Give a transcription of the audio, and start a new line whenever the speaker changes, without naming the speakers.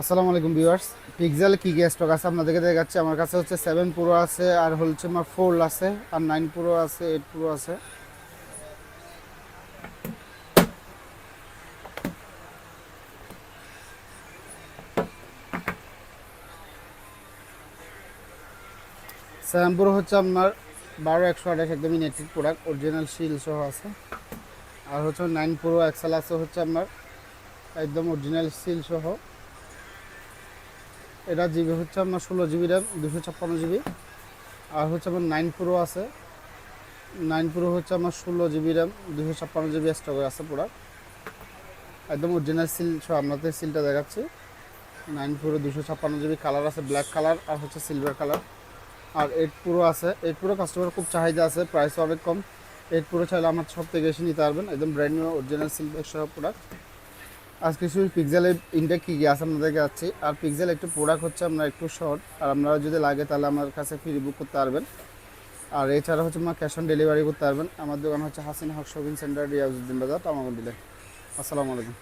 আসসালামু আলাইকুম viewers pixel কি কি স্টক আছে আপনাদেরকে দেখাচ্ছি। আমার কাছে হচ্ছে সেভেন প্রো আছে, আর হচ্ছে আমার ফোর আছে, আর নাইন প্রো আছে এইট প্রো আছে। সেভেন প্রো হচ্ছে আপনার বারো, একশো, আঠাশ একদম ইনেটিভ প্রোডাক্ট অরিজিনাল শিল সহ আছে। আর হচ্ছে নাইন প্রো এক্সেল আছে হচ্ছে আপনার একদম অরিজিনাল সিল সহ। এটা জিবি হচ্ছে আপনার ষোলো জিবি র্যাম, দুশো ছাপ্পান্ন জিবি। আর হচ্ছে আমার নাইন প্রো আছে। নাইন প্রো হচ্ছে আমার ষোলো জিবি র্যাম, দুশো ছাপ্পান্ন জিবি স্টকে আছে পুরো একদম অরিজিনাল সিল সহ আপনাদের সিলটা দেখাচ্ছি। নাইন প্রো দুশো ছাপ্পান্ন জিবি কালার আছে ব্ল্যাক কালার আর হচ্ছে সিলভার কালার আর এইট প্রো আছে। এইট প্রো কাস্টমার খুব চাহিদা আছে প্রাইস অনেক কম। এইট প্রো চাইলে আমার সব থেকে এসে নিতে পারবেন। একদম ব্র্যান্ড নিউ অরিজিনাল সিলভার সহ প্রোডাক্ট আজকে শুধু পিক্সেলের ইনটেক কী কী আছে আপনাদেরকে যাচ্ছি আর পিক্সেল একটু প্রোডাক্ট হচ্ছে আপনার একটু শর্ট আর আপনারা যদি লাগে তাহলে আমার কাছে ফ্রি বুক করতে পারবেন। আর এছাড়া হচ্ছে আমার ক্যাশ অন ডেলিভারি করতে পারবেন। আমার দোকান হচ্ছে হাসিন হক শপিং সেন্টার রিয়াজুদ্দিন বাজার টামাগুন্ডিলে আসসালামু আলাইকুম।